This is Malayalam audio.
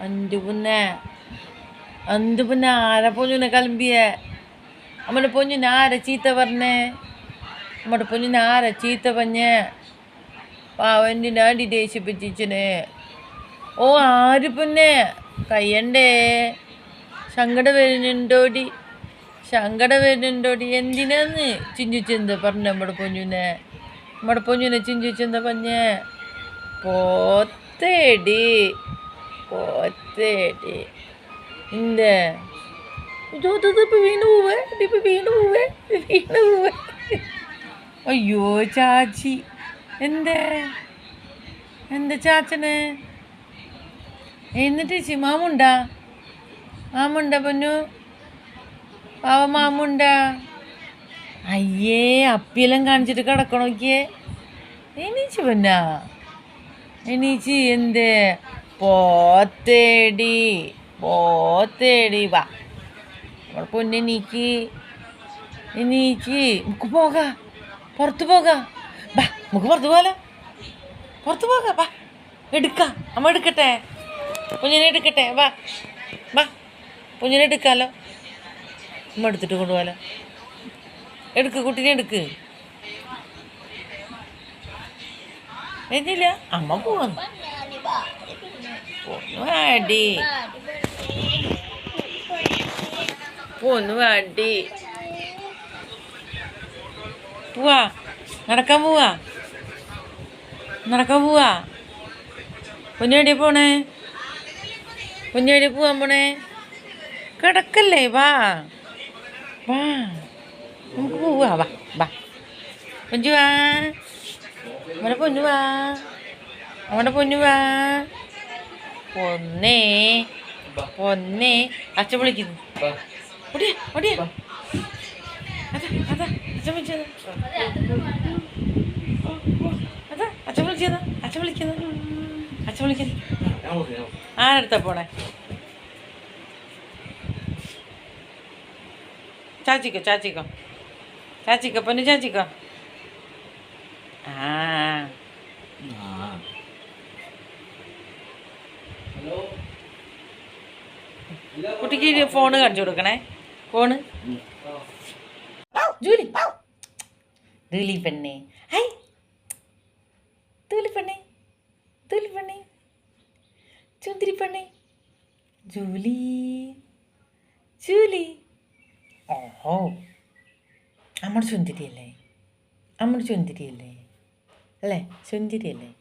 അഞ്ചു പൊന്നെ അന്ത് പൊന്നെ ആരെ പൊഞ്ഞുനെ കളമ്പിയെ നമ്മുടെ പൊഞ്ഞിന് ആരെ ചീത്ത പറഞ്ഞേ? നമ്മുടെ പൊഞ്ഞിന് ആരെ ചീത്ത പറഞ്ഞേ? പാവന്റെ അടി ഓ ആര് പൊന്നെ? കയ്യണ്ടേ? സങ്കടം വരുന്നുണ്ടോടി? സങ്കടം വരുന്നുണ്ടോടി? എന്തിനാന്ന് ചിഞ്ചിച്ചെന്ത് പറഞ്ഞ നമ്മുടെ പൊഞ്ഞുനെ നമ്മുടെ പൊഞ്ഞുനെ ചിഞ്ചിച്ചെന്താ പറഞ്ഞേ? പോത്തേടി. പോത്തേടി. എന്തേ? ഇതോട്ടിപ്പോ വീണ് പോവേ? ഇതിപ്പോ വീണ് പോവേ? വീണ് പോവേ? അയ്യോ ചാച്ചി. എന്തേ? എന്താ ചാച്ചന്? എന്നിട്ട് ചേച്ചി മാമുണ്ടാ? മാമുണ്ട പൊന്നു? പാവ മാമുണ്ട? അയ്യേ അപ്പിയെല്ലാം കാണിച്ചിട്ട് കിടക്കണോക്കിയേ എണീച്ചു പൊന്നാ. എണീച്ചി എന്ത്? പോത്തേടി പോത്തേടി. വാ. പൊന്നെ നീക്കി നീക്കി. നമുക്ക് പോക. പുറത്ത് പോക. ബാ നമുക്ക് പുറത്ത് പോകാലോ. പുറത്ത് പോക. ബാ എടുക്കാം. അമ്മ എടുക്കട്ടെ? കുഞ്ഞിനെ എടുക്കട്ടെ? വാ വാ. കുഞ്ഞിനെ എടുക്കാലോ. അമ്മ എടുത്തിട്ട് കൊണ്ടുപോകാലോ. എടുക്ക് കുട്ടീനെ എടുക്ക്. എന്നില്ല അമ്മ പോവാന്ന് പോന്നു വേണ്ടി പോന്നു വേണ്ടി പോവാ. നടക്കാൻ പോവാ. നടക്കാൻ പോവാ. കുഞ്ഞേടി പോണേ? കുഞ്ഞേടി പോവാൻ പോണേ? കിടക്കല്ലേ വാ. വാ. നമുക്ക് പോവാ വാ വാ. പൊഞ്ചുവാ നമ്മുടെ പൊന്നുവാ നമ്മുടെ പൊന്നു വാ. പൊന്നേ പൊന്നേ. അച്ഛൻ വിളിക്കുന്നു. അതാ അതാ അച്ഛൻ വിളിച്ചത്. അതാ അച്ഛൻ വിളിച്ചത്. അച്ഛൻ വിളിക്കുന്നു. അച്ഛൻ വിളിക്കുന്നു. ആരെടുത്താ പോണേ? ചാച്ചിക്കോ ചാച്ചിക്കോ. ചാച്ചിക്കോ പൊന്നു ചാച്ചിക്കോ. ആ. കുട്ടിക്ക് ഫോണ് കാണിച്ചു കൊടുക്കണേ. Phone Julie. ദൂലി പെണ്ണേ. ഹൈ. ദൂലി പെണ്ണേ. ദൂലി പെണ്ണേ. ചുന്തിരി പെണ്ണേ. ജൂലി. ജൂലി. ഓഹോ. നമ്മുടെ ചുന്തിരിയല്ലേ? നമ്മുടെ ചുന്തിരിയല്ലേ? അല്ലേ? ചുന്തിരിയല്ലേ?